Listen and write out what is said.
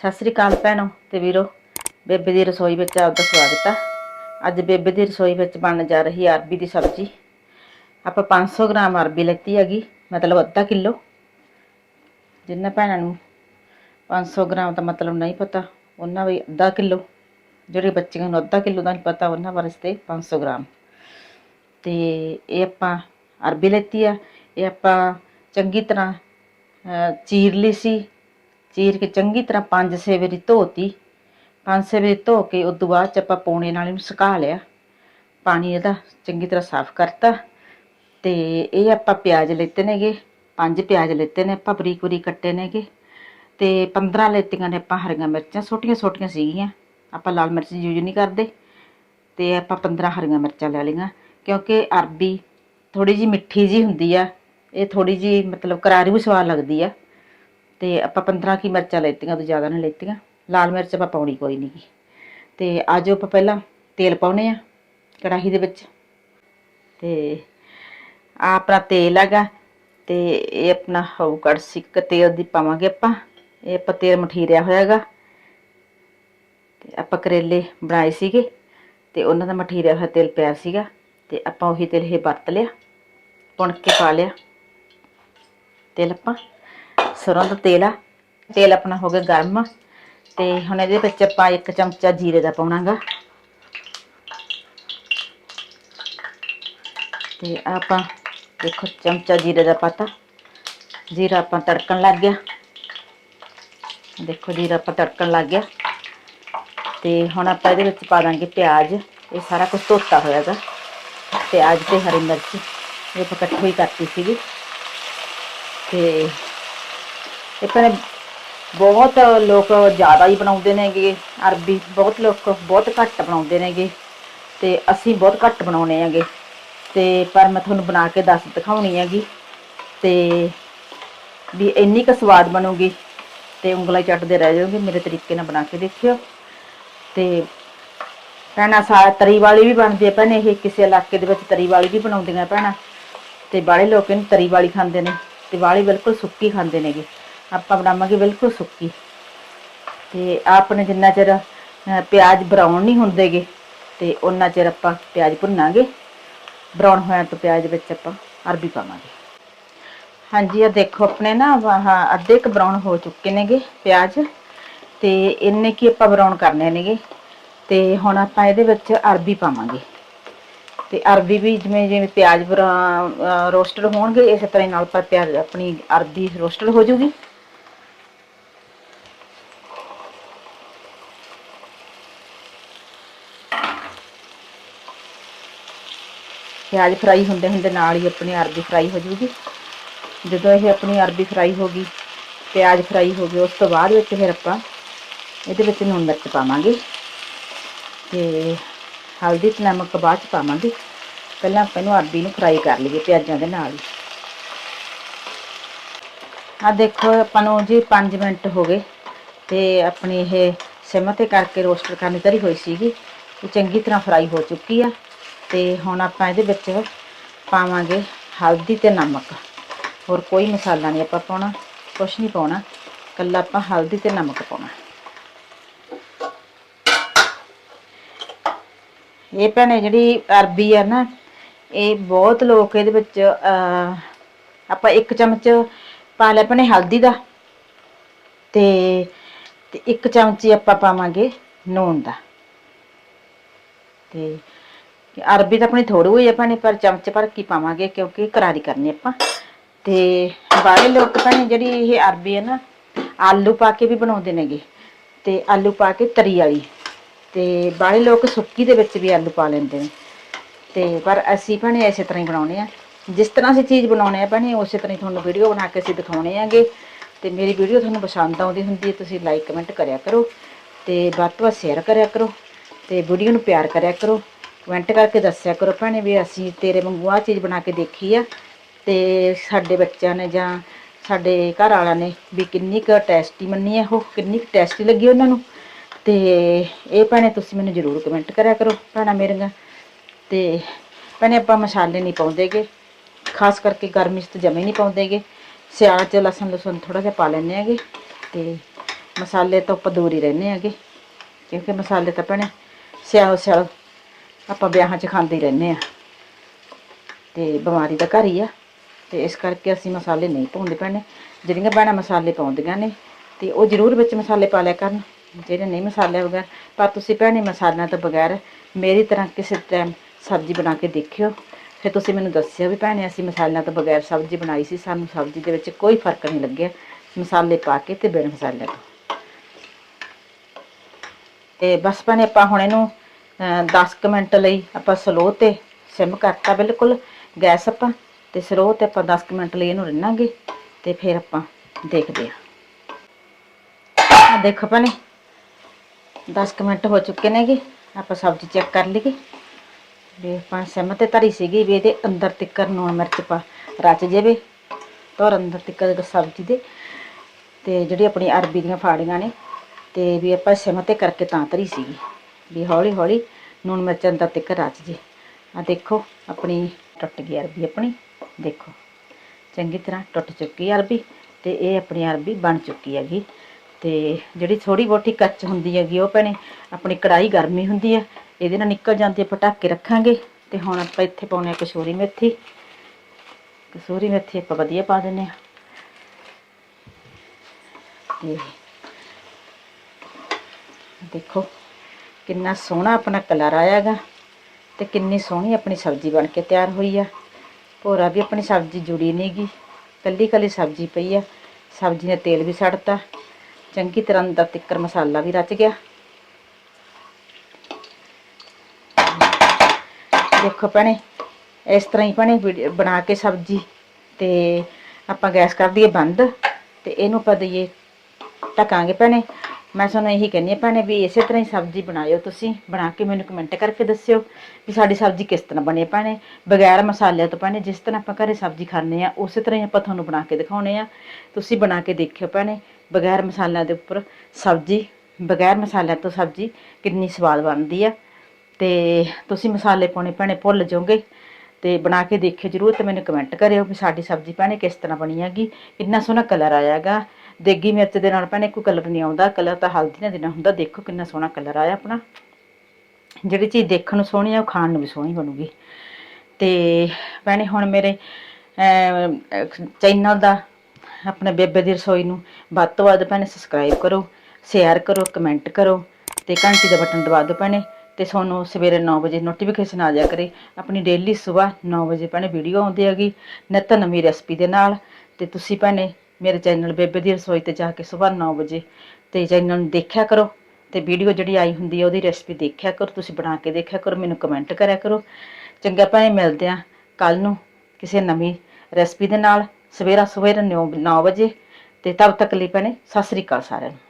ਸਤਿ ਸ੍ਰੀ ਅਕਾਲ ਭੈਣੋ ਤੇ ਵੀਰੋ। ਬੇਬੇ ਦੀ ਰਸੋਈ ਵਿੱਚ ਆਪਦਾ ਸਵਾਗਤ ਆ। ਅੱਜ ਬੇਬੇ ਦੀ ਰਸੋਈ ਵਿੱਚ ਬਣਨ ਜਾ ਰਹੀ ਹੈ ਅਰਬੀ ਦੀ ਸਬਜ਼ੀ। ਆਪਾਂ 500 ਗ੍ਰਾਮ ਅਰਬੀ ਲੈਤੀ ਹੈਗੀ, ਮਤਲਬ ਅੱਧਾ ਕਿਲੋ। ਜਿੰਨਾ ਭੈਣਾਂ ਨੂੰ 500 ਗ੍ਰਾਮ ਦਾ ਮਤਲਬ ਨਹੀਂ ਪਤਾ, ਉਹਨਾਂ ਵੀ ਅੱਧਾ ਕਿਲੋ। ਜਿਹੜੇ ਬੱਚਿਆਂ ਨੂੰ ਅੱਧਾ ਕਿਲੋ ਦਾ ਨਹੀਂ ਪਤਾ, ਉਹਨਾਂ ਵਾਸਤੇ 500 ਗ੍ਰਾਮ। ਤੇ ਇਹ ਆਪਾਂ ਅਰਬੀ ਲੈਤੀ ਆ। ਇਹ ਆਪਾਂ ਚੰਗੀ ਤਰ੍ਹਾਂ ਚੀਰ ਲਈ ਸੀ। ਚੀਰ ਕੇ ਚੰਗੀ ਤਰ੍ਹਾਂ ਪੰਜ ਛੇ ਵਾਰੀ ਧੋਤੀ। ਪੰਜ ਛੇ ਵਾਰੀ ਧੋ ਕੇ ਉਸ ਤੋਂ ਬਾਅਦ ਚ ਆਪਾਂ ਪੌਣੇ ਨਾਲ ਇਹਨੂੰ ਸੁਕਾ ਲਿਆ। ਪਾਣੀ ਇਹਦਾ ਚੰਗੀ ਤਰ੍ਹਾਂ ਸਾਫ਼ ਕਰਤਾ। ਤੇ ਇਹ ਆਪਾਂ ਪਿਆਜ਼ ਲੈਤੇ ਨੇਗੇ। ਪੰਜ ਪਿਆਜ਼ ਲੈਤੇ ਨੇ ਆਪਾਂ, ਬਰੀਕ ਬਰੀਕ ਕੱਟੇ ਨੇਗੇ। ਤੇ 15 ਲੈਤੀਆਂ ਨੇ ਆਪਾਂ ਹਰੀਆਂ ਮਿਰਚਾਂ, ਛੋਟੀਆਂ ਛੋਟੀਆਂ ਸੀਗੀਆਂ। ਆਪਾਂ ਲਾਲ ਮਿਰਚ ਯੂਜ਼ ਨਹੀਂ ਕਰਦੇ। ਤੇ ਆਪਾਂ 15 ਹਰੀਆਂ ਮਿਰਚਾਂ ਲੈ ਲਈਆਂ। ਕਿਉਂਕਿ ਅਰਬੀ ਥੋੜੀ ਜੀ ਮਿੱਠੀ ਜੀ ਹੁੰਦੀ ਆ। ਇਹ ਥੋੜੀ ਜੀ ਮਤਲਬ ਕਰਾਰੀ ਵੀ ਸਵਾਦ ਲੱਗਦੀ ਆ। ਤੇ ਆਪਾਂ 15 ਕੀ ਮਿਰਚਾਂ ਲੈਤੀਆਂ ਤੋਂ ਜ਼ਿਆਦਾ ਨਹੀਂ ਲੈਤੀਆਂ। ਲਾਲ ਮਿਰਚ ਆਪਾਂ ਪਾਉਣੀ ਕੋਈ ਨਹੀਂ ਗੀ। ਤੇ ਅੱਜ ਆਪਾਂ ਪਹਿਲਾਂ ਤੇਲ ਪਾਉਨੇ ਆ, ਕੜਾਹੀ ਦੇ ਵਿੱਚ। ਤੇ ਆ ਆਪਣਾ ਤੇਲ ਹੈਗਾ, ਤੇ ਇਹ ਆਪਣਾ ਹੋਊ ਕੜਛੀ ਤੇਲ ਦੀ ਪਾਵਾਂਗੇ ਆਪਾਂ। ਇਹ ਆਪਾਂ ਤੇਲ ਮਠੀਰਿਆ ਹੋਇਆਗਾ ਤੇ ਆਪਾਂ ਕਰੇਲੇ ਬਣਾਏ ਸੀਗੇ, ਤੇ ਉਹਨਾਂ ਦਾ ਮਠੀਰਿਆ ਹੋਇਆ ਤੇਲ ਪਿਆ ਸੀਗਾ। ਤੇ ਆਪਾਂ ਉਹੀ ਤੇਲ ਇਹ ਵਰਤ ਲਿਆ, ਪੁਣ ਕੇ ਪਾ ਲਿਆ। ਤੇਲ ਆਪਾਂ ਸਰੋਂ ਦਾ ਤੇਲ ਆ। ਤੇਲ ਆਪਣਾ ਹੋ ਗਿਆ ਗਰਮ। ਤੇ ਹੁਣ ਇਹਦੇ ਵਿੱਚ ਆਪਾਂ ਇੱਕ ਚਮਚਾ ਜੀਰੇ ਦਾ ਪਾਉਣਾਗਾ। ਤੇ ਆਪਾਂ ਦੇਖੋ ਚਮਚਾ ਜੀਰੇ ਦਾ ਪਾਤਾ। ਜੀਰਾ ਆਪਾਂ ਤੜਕਣ ਲੱਗ ਗਿਆ। ਦੇਖੋ ਜੀਰਾ ਆਪਾਂ ਤੜਕਣ ਲੱਗ ਗਿਆ। ਤੇ ਹੁਣ ਆਪਾਂ ਇਹਦੇ ਵਿੱਚ ਪਾ ਦਾਂਗੇ ਪਿਆਜ਼। ਇਹ ਸਾਰਾ ਕੁਝ ਧੋਤਾ ਹੋਇਆਗਾ। ਪਿਆਜ਼ ਤੇ ਹਰੀ ਮਿਰਚ। ਇਹ ਆਪਾਂ ਇਕੱਠੀ ਹੋਈ ਕਰਤੀ ਸੀਗੀ। ਤੇ ਇਹ ਭੈਣੇ ਬਹੁਤ ਲੋਕ ਜ਼ਿਆਦਾ ਹੀ ਬਣਾਉਂਦੇ ਨੇਗੇ, ਅਰਬੀ ਬਹੁਤ ਲੋਕ ਬਹੁਤ ਘੱਟ ਬਣਾਉਂਦੇ ਨੇਗੇ ਤੇ ਅਸੀਂ ਬਹੁਤ ਘੱਟ ਬਣਾਉਣੇ ਹੈਗੇ। ਤੇ ਪਰ ਮੈਂ ਤੁਹਾਨੂੰ ਬਣਾ ਕੇ ਦੱਸ ਦਿਖਾਉਣੀ ਹੈਗੀ ਤੇ ਵੀ ਇੰਨੀ ਕੁ ਸਵਾਦ ਬਣੂਗੀ ਤੇ ਉਂਗਲਾਂ ਚੱਟਦੇ ਰਹਿ ਜਾਓਗੇ, ਮੇਰੇ ਤਰੀਕੇ ਨਾਲ ਬਣਾ ਕੇ ਦੇਖਿਓ। ਤੇ ਭੈਣਾਂ, ਸਾ ਤਰੀ ਵਾਲੀ ਵੀ ਬਣਦੀ ਹੈ ਭੈਣੇ, ਇਹ ਕਿਸੇ ਇਲਾਕੇ ਦੇ ਵਿੱਚ ਤਰੀ ਵਾਲੀ ਵੀ ਬਣਾਉਂਦੀਆਂ ਭੈਣਾਂ। ਤੇ ਬਾਹਲੇ ਲੋਕ ਇਹਨੂੰ ਤਰੀ ਵਾਲੀ ਖਾਂਦੇ ਨੇ, ਤੇ ਵਾਲੀ ਬਿਲਕੁਲ ਸੁੱਕੀ ਖਾਂਦੇ ਨੇਗੇ। ਆਪਾਂ ਬਣਾਵਾਂਗੇ ਬਿਲਕੁਲ ਸੁੱਕੀ। ਤੇ ਆਪਣੇ ਜਿੰਨਾ ਚਿਰ ਪਿਆਜ਼ ਬਰਾਊਨ ਨਹੀਂ ਹੁੰਦੇਗੇ, ਤੇ ਉਹਨਾਂ ਚਿਰ ਆਪਾਂ ਪਿਆਜ਼ ਭੁੰਨਾਂਗੇ। ਬਰਾਊਨ ਹੋਇਆ ਤੋਂ ਪਿਆਜ਼ ਵਿੱਚ ਆਪਾਂ ਅਰਬੀ ਪਾਵਾਂਗੇ। ਹਾਂਜੀ ਆ ਦੇਖੋ ਆਪਣੇ ਨਾ, ਆਹ, ਅੱਧੇ ਕ ਬਰਾਊਨ ਹੋ ਚੁੱਕੇ ਨੇਗੇ ਪਿਆਜ਼। ਤੇ ਇੰਨੇ ਕੀ ਆਪਾਂ ਬਰਾਊਨ ਕਰਨੇ ਨੇਗੇ। ਤੇ ਹੁਣ ਆਪਾਂ ਇਹਦੇ ਵਿੱਚ ਅਰਬੀ ਪਾਵਾਂਗੇ। ਤੇ ਅਰਬੀ ਵੀ ਜਿਵੇਂ ਜਿਵੇਂ ਪਿਆਜ਼ ਰੋਸਟਡ ਹੋਣਗੇ, ਇਸੇ ਤਰ੍ਹਾਂ ਹੀ ਨਾਲ ਪਰ ਪਿਆਜ਼, ਆਪਣੀ ਅਰਬੀ ਰੋਸਟਡ ਹੋ ਜਾਊਗੀ ਪਿਆਜ਼ ਫਰਾਈ ਹੁੰਦੇ ਹੁੰਦੇ ਨਾਲ ਹੀ ਆਪਣੀ ਅਰਬੀ ਫਰਾਈ ਹੋ ਜਾਊਗੀ ਜਦੋਂ ਇਹ ਆਪਣੀ ਅਰਬੀ ਫਰਾਈ ਹੋ ਗਈ, ਪਿਆਜ਼ ਫਰਾਈ ਹੋ ਗਏ, ਉਸ ਤੋਂ ਬਾਅਦ ਵਿੱਚ ਫਿਰ ਆਪਾਂ ਇਹਦੇ ਵਿੱਚ ਲੂਣ ਮਿਰਚ ਪਾਵਾਂਗੇ ਤੇ ਹਲਦੀ ਤੇ ਨਮਕ ਬਾਅਦ ਚ ਪਾਵਾਂਗੇ। ਪਹਿਲਾਂ ਆਪਾਂ ਇਹਨੂੰ ਅਰਬੀ ਨੂੰ ਫਰਾਈ ਕਰ ਲਈਏ ਪਿਆਜ਼ਾਂ ਦੇ ਨਾਲ ਆ ਦੇਖੋ, ਆਪਾਂ ਨੂੰ ਜੀ 5 ਮਿੰਟ ਹੋ ਗਏ ਤੇ ਆਪਣੀ ਇਹ ਸਿਮ ਤੇ ਕਰਕੇ ਰੋਸਟ ਕਰਨੀ ਤਰੀ ਹੋਈ ਸੀਗੀ। ਉਹ ਚੰਗੀ ਤਰ੍ਹਾਂ ਫਰਾਈ ਹੋ ਚੁੱਕੀ ਆ। ਤੇ ਹੁਣ ਆਪਾਂ ਇਹਦੇ ਵਿੱਚ ਪਾਵਾਂਗੇ ਹਲਦੀ ਤੇ ਨਮਕ। ਹੋਰ ਕੋਈ ਮਸਾਲਾ ਨਹੀਂ ਆਪਾਂ ਪਾਉਣਾ, ਕੁਛ ਨਹੀਂ ਪਾਉਣਾ। ਕੱਲਾ ਆਪਾਂ ਹਲਦੀ ਤੇ ਨਮਕ ਪਾਉਣਾ। ਇਹ ਭੈਣੇ ਜਿਹੜੀ ਅਰਬੀ ਆ ਨਾ, ਇਹ ਬਹੁਤ ਲੋਕ ਇਹਦੇ ਵਿੱਚ ਆਪਾਂ ਇੱਕ ਚਮਚ ਪਾ ਲਿਆ ਭੈਣੇ ਹਲਦੀ ਦਾ ਤੇ ਤੇ ਇੱਕ ਚਮਚੀ ਆਪਾਂ ਪਾਵਾਂਗੇ ਨੂਣ ਦਾ। ਤੇ ਕਿ ਅਰਬੀ ਤਾਂ ਆਪਣੀ ਥੋੜੀ ਹੋਈ ਹੈ ਭੈਣੇ, ਪਰ ਚਮਚ ਭਰ ਕੇ ਪਾਵਾਂਗੇ ਕਿਉਂਕਿ ਕਰਾਰੀ ਕਰਨੀ ਆਪਾਂ। ਤੇ ਬਾਹਲੇ ਲੋਕ ਭੈਣੇ ਜਿਹੜੀ ਇਹ ਅਰਬੀ ਹੈ ਨਾ, ਆਲੂ ਪਾ ਕੇ ਵੀ ਬਣਾਉਂਦੇ ਨੇਗੇ। ਤੇ ਆਲੂ ਪਾ ਕੇ ਤਰੀ ਵਾਲੀ। ਤੇ ਬਾਹਲੇ ਲੋਕ ਸੁੱਕੀ ਦੇ ਵਿੱਚ ਵੀ ਆਲੂ ਪਾ ਲੈਂਦੇ ਨੇ। ਤੇ ਪਰ ਅਸੀਂ ਭੈਣੇ ਇਸੇ ਤਰ੍ਹਾਂ ਹੀ ਬਣਾਉਣੇ ਆ। ਜਿਸ ਤਰ੍ਹਾਂ ਅਸੀਂ ਚੀਜ਼ ਬਣਾਉਣੇ ਆ ਭੈਣੇ, ਉਸੇ ਤਰ੍ਹਾਂ ਹੀ ਤੁਹਾਨੂੰ ਵੀਡੀਓ ਬਣਾ ਕੇ ਅਸੀਂ ਦਿਖਾਉਣੇ ਆਗੇ। ਤੇ ਮੇਰੀ ਵੀਡੀਓ ਤੁਹਾਨੂੰ ਪਸੰਦ ਆਉਂਦੀ ਹੁੰਦੀ ਹੈ, ਤੁਸੀਂ ਲਾਈਕ ਕਮੈਂਟ ਕਰਿਆ ਕਰੋ। ਤੇ ਵੱਧ ਤੋਂ ਵੱਧ ਸ਼ੇਅਰ ਕਰਿਆ ਕਰੋ। ਤੇ ਵੀਡੀਓ ਨੂੰ ਪਿਆਰ ਕਰਿਆ ਕਰੋ। ਕਮੈਂਟ ਕਰਕੇ ਦੱਸਿਆ ਕਰੋ ਭੈਣੇ ਵੀ ਅਸੀਂ ਤੇਰੇ ਵਾਂਗੂ ਆਹ ਚੀਜ਼ ਬਣਾ ਕੇ ਦੇਖੀ ਆ ਤੇ ਸਾਡੇ ਬੱਚਿਆਂ ਨੇ ਜਾਂ ਸਾਡੇ ਘਰ ਵਾਲਿਆਂ ਨੇ ਵੀ ਕਿੰਨੀ ਕੁ ਟੈਸਟੀ ਮੰਨੀ ਹੈ ਉਹ, ਕਿੰਨੀ ਕੁ ਟੈਸਟੀ ਲੱਗੀ ਉਹਨਾਂ ਨੂੰ। ਤੇ ਇਹ ਭੈਣੇ ਤੁਸੀਂ ਮੈਨੂੰ ਜ਼ਰੂਰ ਕਮੈਂਟ ਕਰਿਆ ਕਰੋ ਭੈਣਾਂ ਮੇਰੀਆਂ। ਤੇ ਭੈਣੇ ਆਪਾਂ ਮਸਾਲੇ ਨਹੀਂ ਪਾਉਂਦੇਗੇ, ਖਾਸ ਕਰਕੇ ਗਰਮੀ 'ਚ ਤਾਂ ਜਮੇ ਨਹੀਂ ਪਾਉਂਦੇਗੇ। ਸਿਆਲ 'ਚ ਲਸਣ ਲਸਣ ਥੋੜਾ ਜਿਹਾ ਪਾ ਲੈਂਦੇ ਹੈਗੇ ਤੇ ਮਸਾਲੇ ਤੋਂ ਆਪਾਂ ਦੂਰ ਹੀ ਰਹਿੰਦੇ ਹੈਗੇ। ਕਿਉਂਕਿ ਮਸਾਲੇ ਤਾਂ ਭੈਣੇ ਸਿਆਲ ਸਿਆਲ ਆਪਾਂ ਵਿਆਹਾਂ 'ਚ ਖਾਂਦੇ ਰਹਿੰਦੇ ਆ ਤੇ ਬਿਮਾਰੀ ਦਾ ਘਰ ਹੀ ਆ। ਤੇ ਇਸ ਕਰਕੇ ਅਸੀਂ ਮਸਾਲੇ ਨਹੀਂ ਪਾਉਂਦੇ ਭੈਣੇ। ਜਿਹੜੀਆਂ ਭੈਣਾਂ ਮਸਾਲੇ ਪਾਉਂਦੀਆਂ ਨੇ, ਤੇ ਉਹ ਜ਼ਰੂਰ ਵਿੱਚ ਮਸਾਲੇ ਪਾ ਲਿਆ ਕਰਨ। ਜਿਹੜੇ ਨਹੀਂ ਮਸਾਲੇ ਵਗੈਰ, ਪਰ ਤੁਸੀਂ ਭੈਣੇ ਮਸਾਲਿਆਂ ਤੋਂ ਬਗੈਰ ਮੇਰੀ ਤਰ੍ਹਾਂ ਕਿਸੇ ਟਾਈਮ ਸਬਜ਼ੀ ਬਣਾ ਕੇ ਦੇਖਿਓ। ਫਿਰ ਤੁਸੀਂ ਮੈਨੂੰ ਦੱਸਿਓ ਵੀ ਭੈਣੇ ਅਸੀਂ ਮਸਾਲਿਆਂ ਤੋਂ ਬਗੈਰ ਸਬਜ਼ੀ ਬਣਾਈ ਸੀ, ਸਾਨੂੰ ਸਬਜ਼ੀ ਦੇ ਵਿੱਚ ਕੋਈ ਫ਼ਰਕ ਨਹੀਂ ਲੱਗਿਆ। ਮਸਾਲੇ ਪਾ ਕੇ ਤੇ ਬਿਨ ਮਸਾਲਿਆਂ ਤੋਂ। ਤੇ ਬਸ ਭੈਣੇ ਆਪਾਂ ਹੁਣ ਇਹਨੂੰ 10 ਕੁ ਮਿੰਟ ਲਈ ਆਪਾਂ ਸਲੋ ਤੇ ਸਿਮ ਕਰਤਾ ਬਿਲਕੁਲ, ਗੈਸ ਆਪਾਂ, ਤੇ ਸਲੋ ਤੇ ਆਪਾਂ 10 ਕੁ ਮਿੰਟ ਲਈ ਇਹਨੂੰ ਰਿੰਨਾਂਗੇ ਤੇ ਫਿਰ ਆਪਾਂ ਦੇਖਦੇ ਆ ਦੇਖੋ ਭੈਣੇ 10 ਕੁ ਮਿੰਟ ਹੋ ਚੁੱਕੇ ਨੇਗੇ, ਆਪਾਂ ਸਬਜ਼ੀ ਚੈੱਕ ਕਰ ਲਈਏ। ਵੀ ਆਪਾਂ ਸਿਮ ਤੇ ਧਰੀ ਸੀਗੀ ਵੀ ਇਹਦੇ ਅੰਦਰ ਤਿੱਕਰ ਨੂਣ ਮਿਰਚ ਪਾ, ਰਚ ਜਾਵੇ ਤੋਰ ਅੰਦਰ ਤਿੱਕਰ ਸਬਜ਼ੀ ਦੇ, ਤੇ ਜਿਹੜੀ ਆਪਣੀ ਅਰਬੀ ਦੀਆਂ ਫਾੜੀਆਂ ਨੇ, ਤੇ ਵੀ ਆਪਾਂ ਸਿਮ ਤੇ ਕਰਕੇ ਤਾਂ ਧਰੀ ਸੀਗੀ। ਵੀ ਹੌਲੀ ਹੌਲੀ ਨੂਣ ਮਿਰਚਾਂ ਦਾ ਤੱਕ ਰਚ ਜੇ। ਆ ਦੇਖੋ, ਆਪਣੀ ਟੁੱਟ ਗਈ ਅਰਬੀ ਆਪਣੀ। ਦੇਖੋ, ਚੰਗੀ ਤਰ੍ਹਾਂ ਟੁੱਟ ਚੁੱਕੀ ਅਰਬੀ ਤੇ ਇਹ ਆਪਣੀ ਅਰਬੀ ਬਣ ਚੁੱਕੀ ਹੈਗੀ। ਤੇ ਜਿਹੜੀ ਥੋੜੀ ਬਹੁਤੀ ਕੱਚ ਹੁੰਦੀ ਹੈਗੀ, ਉਹ ਭੈਣੇ ਆਪਣੀ ਕੜਾਈ ਗਰਮੀ ਹੁੰਦੀ ਹੈ ਇਹਦੇ ਨਾਲ ਨਿਕਲ ਜਾਂਦੀ ਹੈ ਪਟਾਕੇ ਰੱਖਾਂਗੇ। ਤੇ ਹੁਣ ਆਪਾਂ ਇੱਥੇ ਪਾਉਣੇ ਆ ਕਸੂਰੀ ਮੇਥੀ। ਕਸੂਰੀ ਮੇਥੀ ਆਪਾਂ ਵਧੀਆ ਪਾ ਦਿੰਨੇ ਆ। ਤੇ ਦੇਖੋ ਕਿੰਨਾ ਸੋਹਣਾ ਆਪਣਾ ਕਲਰ ਆਇਆਗਾ ਤੇ ਕਿੰਨੀ ਸੋਹਣੀ ਆਪਣੀ ਸਬਜ਼ੀ ਬਣ ਕੇ ਤਿਆਰ ਹੋਈ ਆ। ਭੋਰਾ ਵੀ ਆਪਣੀ ਸਬਜ਼ੀ ਜੁੜੀ ਨਹੀਂਗੀ ਕੱਲੀ ਕੱਲੀ ਸਬਜ਼ੀ ਪਈ ਆ। ਸਬਜ਼ੀ ਨੇ ਤੇਲ ਵੀ ਛੱਡਤਾ ਚੰਗੀ ਤਰ੍ਹਾਂ ਦਾ ਤਿੱਕਰ ਮਸਾਲਾ ਵੀ ਰਚ ਗਿਆ। ਦੇਖੋ ਭੈਣੇ, ਇਸ ਤਰ੍ਹਾਂ ਹੀ ਭੈਣੇ ਵੀਡੀਓ ਬਣਾ ਕੇ ਸਬਜ਼ੀ ਤੇ ਆਪਾਂ ਗੈਸ ਕਰ ਦਈਏ ਬੰਦ ਤੇ ਇਹਨੂੰ ਆਪਾਂ ਦਈਏ, ਢਕਾਂਗੇ ਭੈਣੇ। ਮੈਂ ਤੁਹਾਨੂੰ ਇਹੀ ਕਹਿੰਦੀ ਹਾਂ ਭੈਣੇ ਵੀ ਇਸੇ ਤਰ੍ਹਾਂ ਹੀ ਸਬਜ਼ੀ ਬਣਾਇਓ ਤੁਸੀਂ, ਬਣਾ ਕੇ ਮੈਨੂੰ ਕਮੈਂਟ ਕਰਕੇ ਦੱਸਿਓ ਵੀ ਸਾਡੀ ਸਬਜ਼ੀ ਕਿਸ ਤਰ੍ਹਾਂ ਬਣੀ ਹੈ ਭੈਣੇ। ਬਗੈਰ ਮਸਾਲਿਆਂ ਤੋਂ ਭੈਣੇ, ਜਿਸ ਤਰ੍ਹਾਂ ਆਪਾਂ ਘਰੇ ਸਬਜ਼ੀ ਖਾਂਦੇ ਆ ਉਸੇ ਤਰ੍ਹਾਂ ਹੀ ਆਪਾਂ ਤੁਹਾਨੂੰ ਬਣਾ ਕੇ ਦਿਖਾਉਣੇ ਆ ਤੁਸੀਂ ਬਣਾ ਕੇ ਦੇਖਿਓ ਭੈਣੇ, ਬਗੈਰ ਮਸਾਲਿਆਂ ਦੇ ਉੱਪਰ ਸਬਜ਼ੀ, ਬਗੈਰ ਮਸਾਲਿਆਂ ਤੋਂ ਸਬਜ਼ੀ ਕਿੰਨੀ ਸਵਾਦ ਬਣਦੀ ਆ। ਤੇ ਤੁਸੀਂ ਮਸਾਲੇ ਪਾਉਣੇ ਭੈਣੇ, ਭੁੱਲ ਜਾਓਗੇ। ਤੇ ਬਣਾ ਕੇ ਦੇਖਿਓ ਜਰੂਰ ਤੇ ਮੈਨੂੰ ਕਮੈਂਟ ਕਰਿਓ ਵੀ ਸਾਡੀ ਸਬਜ਼ੀ ਭੈਣੇ ਕਿਸ ਤਰ੍ਹਾਂ ਬਣੀ ਹੈਗੀ, ਕਿੰਨਾ ਸੋਹਣਾ ਕਲਰ ਆਇਆਗਾ ਦੇਗੀ ਮਿਰਚ ਦੇ ਨਾਲ ਭੈਣੇ, ਕੋਈ ਕਲਰ ਨਹੀਂ ਆਉਂਦਾ ਕਲਰ ਤਾਂ ਹਲਦੀ ਨਾਲ ਦੇਣਾ ਹੁੰਦਾ, ਦੇਖੋ ਕਿੰਨਾ ਸੋਹਣਾ ਕਲਰ ਆਇਆ ਆਪਣਾ। ਜਿਹੜੀ ਚੀਜ਼ ਦੇਖਣ ਨੂੰ ਸੋਹਣੀ ਆ, ਉਹ ਖਾਣ ਨੂੰ ਵੀ ਸੋਹਣੀ ਬਣੂਗੀ। ਤੇ ਭੈਣੇ, ਹੁਣ ਮੇਰੇ ਚੈਨਲ ਦਾ, ਆਪਣੇ ਬੇਬੇ ਦੀ ਰਸੋਈ ਨੂੰ, ਵੱਧ ਤੋਂ ਵੱਧ ਭੈਣੇ ਸਬਸਕ੍ਰਾਈਬ ਕਰੋ ਸ਼ੇਅਰ ਕਰੋ ਕਮੈਂਟ ਕਰੋ, ਤੇ ਘੰਟੀ ਦਾ ਬਟਨ ਦਬਾ ਦਿਓ ਭੈਣੇ, ਤੇ ਤੁਹਾਨੂੰ ਸਵੇਰੇ 9 ਵਜੇ ਨੋਟੀਫਿਕੇਸ਼ਨ ਆ ਜਾਇਆ ਕਰੇ। ਆਪਣੀ ਡੇਲੀ ਸਵੇਰ 9 ਵਜੇ ਭੈਣੇ ਵੀਡੀਓ ਆਉਂਦੀ ਹੈਗੀ ਨਿੱਤ ਨਵੀਂ ਰੈਸਪੀ ਦੇ ਨਾਲ, ਤੇ ਤੁਸੀਂ ਭੈਣੇ ਮੇਰੇ ਚੈਨਲ ਬੇਬੇ ਦੀ ਰਸੋਈ ਤੇ ਜਾ ਕੇ ਸਵੇਰ 9 ਵਜੇ ਤੇ ਚੈਨਲ ਨੂੰ ਦੇਖਿਆ ਕਰੋ ਤੇ ਵੀਡੀਓ ਜਿਹੜੀ ਆਈ ਹੁੰਦੀ ਹੈ ਉਹਦੀ ਰੈਸਪੀ ਦੇਖਿਆ ਕਰੋ, ਤੁਸੀਂ ਬਣਾ ਕੇ ਦੇਖਿਆ ਕਰੋ, ਮੈਨੂੰ ਕਮੈਂਟ ਕਰਿਆ ਕਰੋ। ਚੰਗਾ ਭੈਣੇ ਮਿਲਦੇ ਆ ਕੱਲ ਨੂੰ ਕਿਸੇ ਨਵੀਂ ਰੈਸਪੀ ਦੇ ਨਾਲ ਸਵੇਰਾ ਸਵੇਰ 9 ਵਜੇ ਤੇ ਤਦ ਤੱਕ ਲਈ ਭੈਣੇ, ਸਤਿ ਸ੍ਰੀ ਅਕਾਲ ਸਾਰਿਆਂ ਨੂੰ।